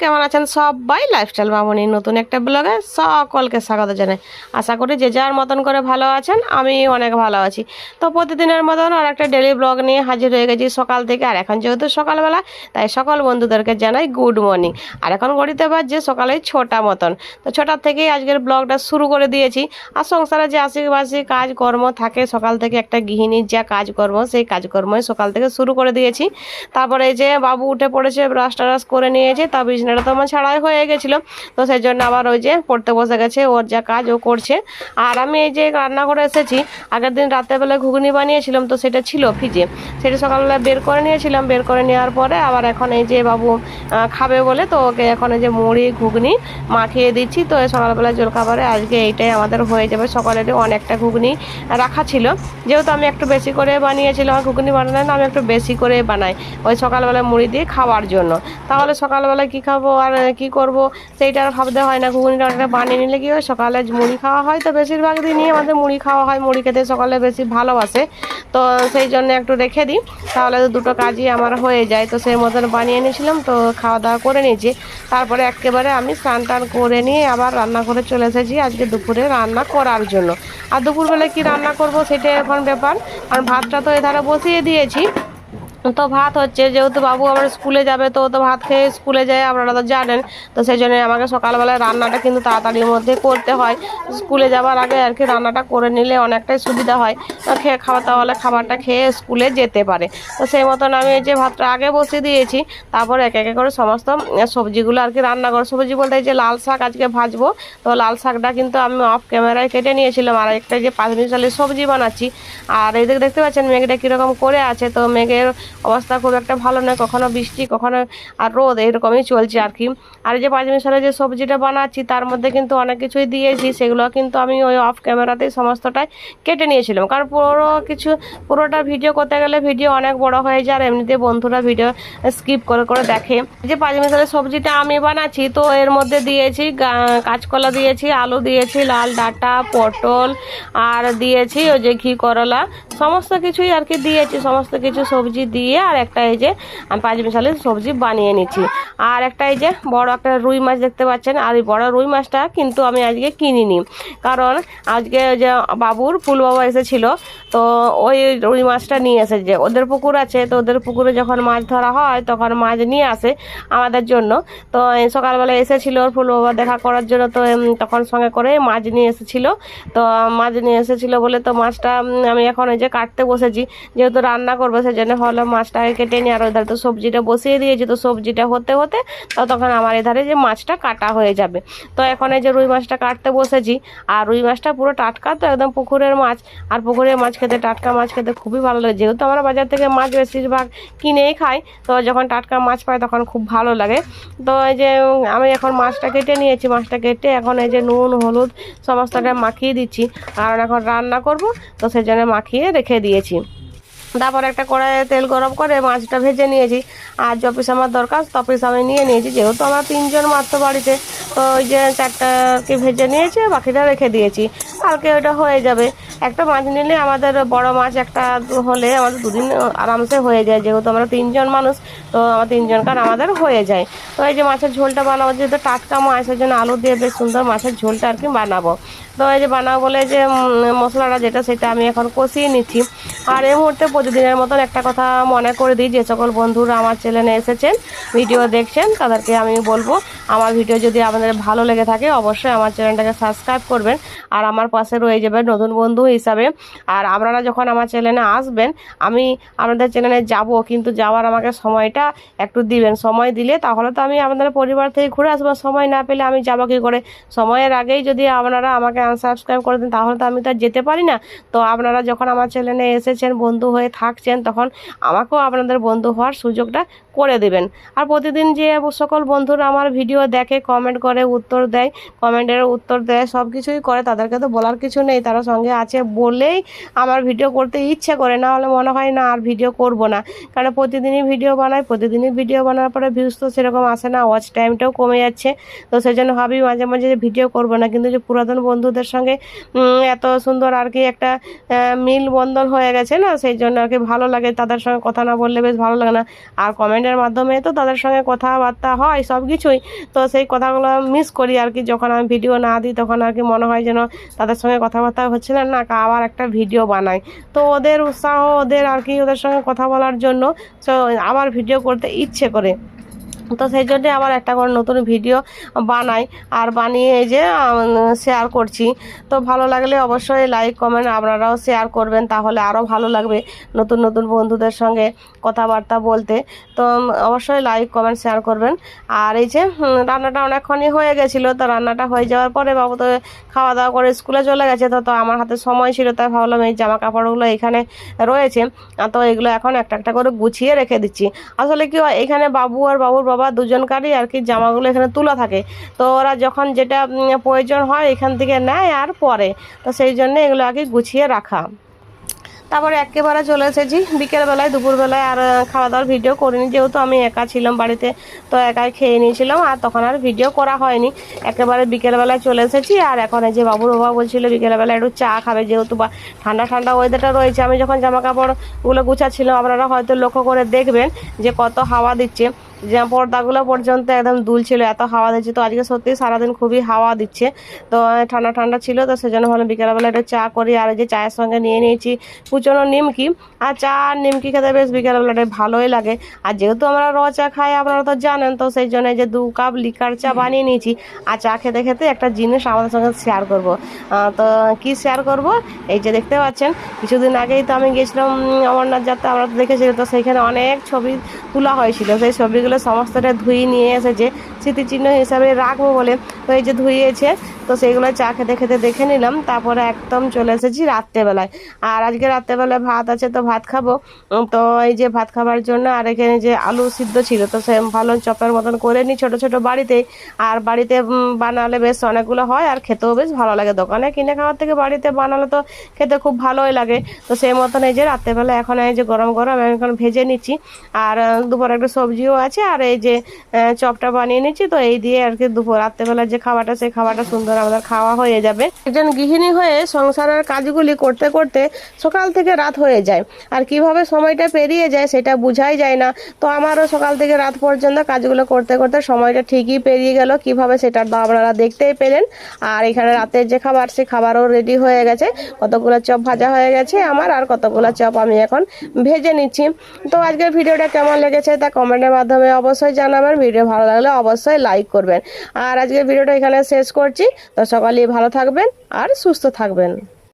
কেমন আছেন সবাই? লাইফস্টাইল মামনি, নতুন একটা ব্লগে সকলকে স্বাগত জানাই। আশা করি যে যার মতন করে ভালো আছেন, আমি অনেক ভালো আছি। তো প্রতিদিনের মতন আর একটা ডেলি ব্লগ নিয়ে হাজির হয়ে গেছি সকাল থেকে। আর এখন যেহেতু সকালবেলা, তাই সকল বন্ধুদেরকে জানাই গুড মর্নিং আর এখন ঘড়িতে বাজছে সকালে ছটা মতন। তো ছটার থেকেই আজকের ব্লগটা শুরু করে দিয়েছি। আর সংসারে যে আশিপাশি কাজকর্ম থাকে, সকাল থেকে একটা গৃহিণীর যা কাজকর্ম, সেই কাজকর্মই সকাল থেকে শুরু করে দিয়েছি। তারপরে যে বাবু উঠে পড়েছে ব্রাশ টারাশ করে নিয়েছে তা বিছনাটা তো আমার ছাড়াই হয়ে গেছিল। তো সেই জন্য আবার ওই যে পড়তে বসে গেছে, ওর যা কাজ ও করছে। আর আমি এই যে রান্না করে এসেছি, আগের দিন রাতেরবেলা ঘুগনি বানিয়েছিলাম, তো সেটা ছিল ফ্রিজে। সেটা সকালবেলা বের করে নিয়েছিলাম, বের করে নেওয়ার পরে আবার এখন এই যে বাবু খাবে বলে, তো ওকে এখন এই যে মুড়ি, ঘুগনি মাখিয়ে দিচ্ছি। তো সকালবেলা জলখাবারে আজকে এইটাই আমাদের হয়ে যাবে। সকালের অনেকটা ঘুগনি রাখা ছিল। যেহেতু আমি একটু বেশি করে বানিয়েছিলাম আর ঘুগনি বানালে না, আমি একটু বেশি করে বানাই ওই সকালবেলা মুড়ি দিয়ে খাওয়ার জন্য। তাহলে সকালবেলা কি খাব আর কি করব? সেইটা আর ভাবতে হয় না। ঘুগনিটা অনেকটা বানিয়ে নিলে কি হয়? সকালে মুড়ি খাওয়া হয়। তো বেশিরভাগ দিনই আমাদের মুড়ি খাওয়া হয়। মুড়ি খেতে সকালে বেশি ভালোবাসে। তো সেই জন্য একটু রেখে দিই। তাহলে তো দুটো কাজই আমার হয়ে যায়। তো সেই মতন বানিয়ে নিয়েছিলাম। তো খাওয়া দাওয়া করে নিয়েছি। তারপরে একেবারে আমি স্নান টান করে নিয়ে আবার রান্না করে চলে এসেছি আজকে দুপুরে রান্না করার জন্য। আর দুপুরবেলা কি রান্না করব সেটাই এখন ব্যাপার। আর ভাতটা তো এধারে বসিয়ে দিয়েছি। তো ভাত হচ্ছে, যেহেতু বাবু আমার স্কুলে যাবে, তো তো ভাত খেয়ে স্কুলে যায়, আপনারা তো জানেন। তো সেই জন্য আমাকে সকালবেলায় রান্নাটা কিন্তু তাড়াতাড়ির মধ্যে করতে হয়। স্কুলে যাওয়ার আগে আর কি রান্নাটা করে নিলে অনেকটাই সুবিধা হয়। খেয়ে খাওয়া তাহলে খাবারটা খেয়ে স্কুলে যেতে পারে। তো সেই মতন আমি এই যে ভাতটা আগে বসিয়ে দিয়েছি, তারপর এক একে করে সমস্ত সবজিগুলো আর কি রান্না করে সবজি বলতে যে লাল শাক আজকে ভাজবো, তো লাল শাকটা কিন্তু আমি অফ ক্যামেরায় কেটে নিয়েছিলাম, আর একটা যে পাঁচ মিশালি সবজি বানাচ্ছি। আর এই দেখতে পাচ্ছেন, মেঘটা কীরকম করে আছে, তো মেঘের অবস্থা খুব একটা ভালো নয়, কখনো বৃষ্টি, কখনো আর রোদ, এরকমই চলছে আর কি। আর যে পাঁচ মিশালে যে সবজিটা বানাচ্ছি, তার মধ্যে কিন্তু অনেক কিছুই দিয়েছি, সেগুলো কিন্তু আমি ওই অফ ক্যামেরাতেই সমস্তটাই কেটে নিয়েছিলাম। কারণ পুরো কিছু, পুরোটা ভিডিও করতে গেলে ভিডিও অনেক বড় হয়ে যায়, আর এমনিতে বন্ধুরা ভিডিও স্কিপ করে করে দেখে। যে পাঁচ মিশালের সবজিটা আমি বানাচ্ছি, তো এর মধ্যে দিয়েছি কাঁচকলা দিয়েছি, আলু দিয়েছি, লাল ডাঁটা, পটল, আর দিয়েছি ওই যে ঘি করলা। সমস্ত কিছুই আর কি দিয়েছি, সমস্ত কিছু সবজি দিয়ে আর একটা এই যে আমি পাঁচ মিশালের সবজি বানিয়ে নিচ্ছি। আর একটা এই যে বড় একটা রুই মাছ দেখতে পাচ্ছেন, আর এই বড় রুই মাছটা কিন্তু আমি আজকে কিনিনি। কারণ আজকে যে বাবুর ফুলবাবা এসেছিল তো ওই রুই মাছটা নিয়ে এসেছে ওদের পুকুর আছে, তো ওদের পুকুরে যখন মাছ ধরা হয় তখন মাছ নিয়ে আসে আমাদের জন্য। তো সকালবেলা এসেছিল ওর ফুল বাবা দেখা করার জন্য, তো তখন সঙ্গে করে মাছ নিয়ে এসেছিল। তো মাছ নিয়ে এসেছিল বলে তো মাছটা আমি এখন এই যে কাটতে বসেছি, যেহেতু রান্না করব সেই জন্য হলো মাছটাকে কেটে নিয়ে আর ওইধারে তো সবজিটা বসিয়ে দিয়েছি। তো সবজিটা হতে হতে তো তখন আমার এধারে যে মাছটা কাটা হয়ে যাবে। তো এখন এই যে রুই মাছটা কাটতে বসেছি, আর রুই মাছটা পুরো টাটকা তো একদম পুকুরের মাছ, আর পুকুরের মাছ খেতে টাটকা মাছ খেতে খুবই ভালো লাগে। যেহেতু আমরা বাজার থেকে মাছ বেশিরভাগ কিনেই খাই, তো যখন টাটকা মাছ পাই তখন খুব ভালো লাগে। তো এই যে আমি এখন মাছটা কেটে নিয়েছি, মাছটা কেটে এখন এই যে নুন, হলুদ সমস্তটা মাখিয়ে দিচ্ছি। কারণ এখন রান্না করব, তো সেই জন্য মাখিয়ে রেখে দিয়েছি। তারপর একটা কড়াইয়ে তেল গরম করে মাছটা ভেজে নিয়েছি। আর য পিস আমার দরকার ত পিস আমি নিয়ে নিয়েছি, যেহেতু আমরা তিনজন মাত্র বাড়িতে, তো ওই যে চারটাকে ভেজে নিয়েছি, বাকিটা রেখে দিয়েছি। কালকে ওটা হয়ে যাবে। একটা মাছ নিলে আমাদের বড় মাছ একটা হলে আমাদের দুদিন আরামসে হয়ে যায়, যেহেতু আমরা তিনজন মানুষ, তো আমার তিনজনকার আমাদের হয়ে যায়। তো এই যে মাছের ঝোলটা বানাবো, যেহেতু টাটকা মাছ, ওই জন্য আলু দিয়ে বেশ সুন্দর মাছের ঝোলটা আর কি বানাবো। তো এই যে বানাবো বলে যে মশলাটা যেটা সেটা আমি এখন কষিয়ে নিচ্ছি। আর এই মুহূর্তে প্রতিদিনের মতন একটা কথা মনে করে দিই, যে সকল বন্ধুরা আমার চ্যানেলে এসেছেন, ভিডিও দেখছেন, তাদেরকে আমি বলব, আমার ভিডিও যদি আপনাদের ভালো লেগে থাকে, অবশ্যই আমার চ্যানেলটাকে সাবস্ক্রাইব করবেন। আর আমার পাশে রয়ে যাবেন নতুন বন্ধু হিসাবে। আর আপনারা যখন আমার চ্যানেলে আসবেন, আমি আপনাদের চ্যানেলে যাব, কিন্তু যাওয়ার আমাকে সময়টা একটু দিবেন। সময় দিলে তাহলে তো আমি আপনাদের পরিবার থেকে ঘুরে আসব। সময় না পেলে আমি যাব কী করে? সময়ের আগেই যদি আপনারা আমাকে আনসাবস্ক্রাইব করে দেন, তাহলে তো আমি তো আর যেতে পারি না। তো আপনারা যখন আমার চ্যানেলে এসেছেন, বন্ধু হয়ে থাকছেন, তখন আমাকেও আপনাদের বন্ধু হওয়ার সুযোগটা করে দেবেন। আর প্রতিদিন যে সকল বন্ধুরা আমার ভিডিও দেখে কমেন্ট করে, উত্তর দেয় কমেন্টের উত্তর দেয়, সব কিছুই করে, তাদেরকে তো বলার কিছু নেই, তারা সঙ্গে আছে বলেই আমার ভিডিও করতে ইচ্ছে করে। না হলে মনে হয় না আর ভিডিও করব না। কারণ প্রতিদিনই ভিডিও বানাই, প্রতিদিনই ভিডিও বানানোর পরে ভিউজ তো সেরকম আসে না ওয়াচ টাইমটাও কমে যাচ্ছে। তো সেই জন্য ভাবি মাঝে মাঝে যে ভিডিও করব না, কিন্তু যে পুরাতন বন্ধুদের সঙ্গে এত সুন্দর আর কি একটা মিল বন্ধন হয়ে গেছে না? সেই জন্য আর কি ভালো লাগে তাদের সঙ্গে কথা না বললে বেশ ভালো লাগে না। আর কমেন্টের মাধ্যমে তো তাদের সঙ্গে কথাবার্তা হয় সব কিছুই। তো সেই কথাগুলো মিস করি আর কি, যখন আমি ভিডিও না দিই তখন আর কি মনে হয় যেন তাদের সঙ্গে কথাবার্তা হচ্ছে না না আবার একটা ভিডিও বানাই। তো ওদের উৎসাহ, ওদের আর কি ওদের সঙ্গে কথা বলার জন্য আবার ভিডিও করতে ইচ্ছে করে। তো সেই জন্যে আবার একটা করে নতুন ভিডিও বানাই। আর বানিয়ে এই যে শেয়ার করছি। তো ভালো লাগলে অবশ্যই লাইক কমেন্ট আপনারাও শেয়ার করবেন, তাহলে আরও ভালো লাগবে নতুন নতুন বন্ধুদের সঙ্গে কথাবার্তা বলতে। তো অবশ্যই লাইক কমেন্ট শেয়ার করবেন। আর এই যে রান্নাটা অনেকক্ষণই হয়ে গেছিল, তো রান্নাটা হয়ে যাওয়ার পরে বাবু তো খাওয়া দাওয়া করে স্কুলে চলে গেছে, তো তো আমার হাতে সময় ছিল, তাই ভাবলাম এই জামা কাপড়গুলো এখানে রয়েছে। তো এগুলো এখন একটা একটা করে গুছিয়ে রেখে দিচ্ছি। আসলে কি হয়, এখানে বাবু আর বাবুর বাবা দুজনকারই আর কি জামাগুলো এখানে তোলা থাকে। তো ওরা যখন যেটা প্রয়োজন হয় এখান থেকে নেয় আর পরে। তো সেই জন্য এগুলো আগে গুছিয়ে রাখা। তারপরে একেবারে চলে এসেছি। বিকেলবেলায়, দুপুরবেলায় আর খাওয়া দাওয়ার ভিডিও করিনি। যেহেতু আমি একা ছিলাম বাড়িতে, তো একাই খেয়ে নিয়েছিলাম আর তখন আর ভিডিও করা হয়নি। একেবারে বিকেলবেলায় চলে এসেছি আর এখন এই যে বাবুর বাবা বলছিল বিকেলবেলায় একটু চা খাবে, যেহেতু বা ঠান্ডা ঠান্ডা ওয়েদারটা রয়েছে। আমি যখন জামা কাপড়গুলো গুছাচ্ছিলাম, আপনারা হয়তো লক্ষ্য করে দেখবেন যে কত হাওয়া দিচ্ছে। পর্দাগুলো পর্যন্ত একদম দুল ছিল এত হাওয়া দিচ্ছে। তো আজকে সত্যি সারাদিন খুবই হাওয়া দিচ্ছে। তো ঠান্ডা ঠান্ডা ছিল, তো সেজন্য ভালো বিকেলবেলা একটা চা করি। আর এই যে চায়ের সঙ্গে নিয়ে নিয়েছি কুচনো নিমকি। আর চা আর নিমকি খেতে বেশ বিকেলবেলাটা ভালোই লাগে। আর যেহেতু আমরা র চা খাই, আপনারা তো জানেন, তো সেই জন্য যে দু কাপ লিকার চা বানিয়ে নিয়েছি। আর চা খেতে খেতে একটা জিনিস আমাদের সঙ্গে শেয়ার করব। তো কি শেয়ার করব? এই যে দেখতে পাচ্ছেন, কিছুদিন আগেই তো আমি গেছিলাম অমরনাথ যাত্রা, আমরা তো দেখেছি তো সেইখানে অনেক ছবি তোলা হয়েছিল। সেই ছবিগুলো সমস্তটা ধুয়ে নিয়ে এসেছে। স্মৃতিচিহ্ন হিসাবে রাখব বলে তো এই যে ধুইয়েছে, তো সেইগুলো চা খেতে খেতে দেখে নিলাম, তারপরে একদম চলে এসেছি রাত্রেবেলায়। আর আজকে রাত্রেবেলায় ভাত আছে তো ভাত খাব। তো এই যে ভাত খাবার জন্য আর এখানে যে আলু সিদ্ধ ছিল, তো সে ভালো চপের মতন করে নিই ছোটো ছোটো বাড়িতে। আর বাড়িতে বানালে বেশ অনেকগুলো হয় আর খেতেও বেশ ভালো লাগে। দোকানে কিনে খাওয়ার থেকে বাড়িতে বানালে তো খেতে খুব ভালোই লাগে। তো সেই মতন এই যে রাত্রেবেলা এখন এই যে গরম গরম, আমি এখন ভেজে নিচ্ছি। আর দুপুরে একটা সবজিও আছে আর এই যে চপটা বানিয়ে নিচ্ছি তো এই দিয়ে আর কি দুপুর রাত্রেবেলা যে খাবারটা সেই খাবারটা সুন্দর আমাদের খাওয়া হয়ে যাবে। একজন গৃহিণী হয়ে সংসারের কাজগুলি করতে করতে সকাল থেকে রাত হয়ে যায়। আর কীভাবে সময়টা পেরিয়ে যায় সেটা বোঝাই যায় না। তো আমারও সকাল থেকে রাত পর্যন্ত কাজগুলো করতে করতে সময়টা ঠিকই পেরিয়ে গেল। কীভাবে সেটা তো আপনারা দেখতেই পেলেন। আর এখানে রাতের যে খাবার, সেই খাবারও রেডি হয়ে গেছে। কতগুলো চপ ভাজা হয়ে গেছে আমার, আর কতগুলো চপ আমি এখন ভেজে নিচ্ছি। তো আজকের ভিডিওটা কেমন লেগেছে তা কমেন্টের মাধ্যমে অবশ্যই জানাবেন। ভিডিও ভালো লাগলে অবশ্যই লাইক করবেন। আর আজকের ভিডিওটা এখানে শেষ করছি। তো সকালে ভালো থাকবেন আর সুস্থ থাকবেন।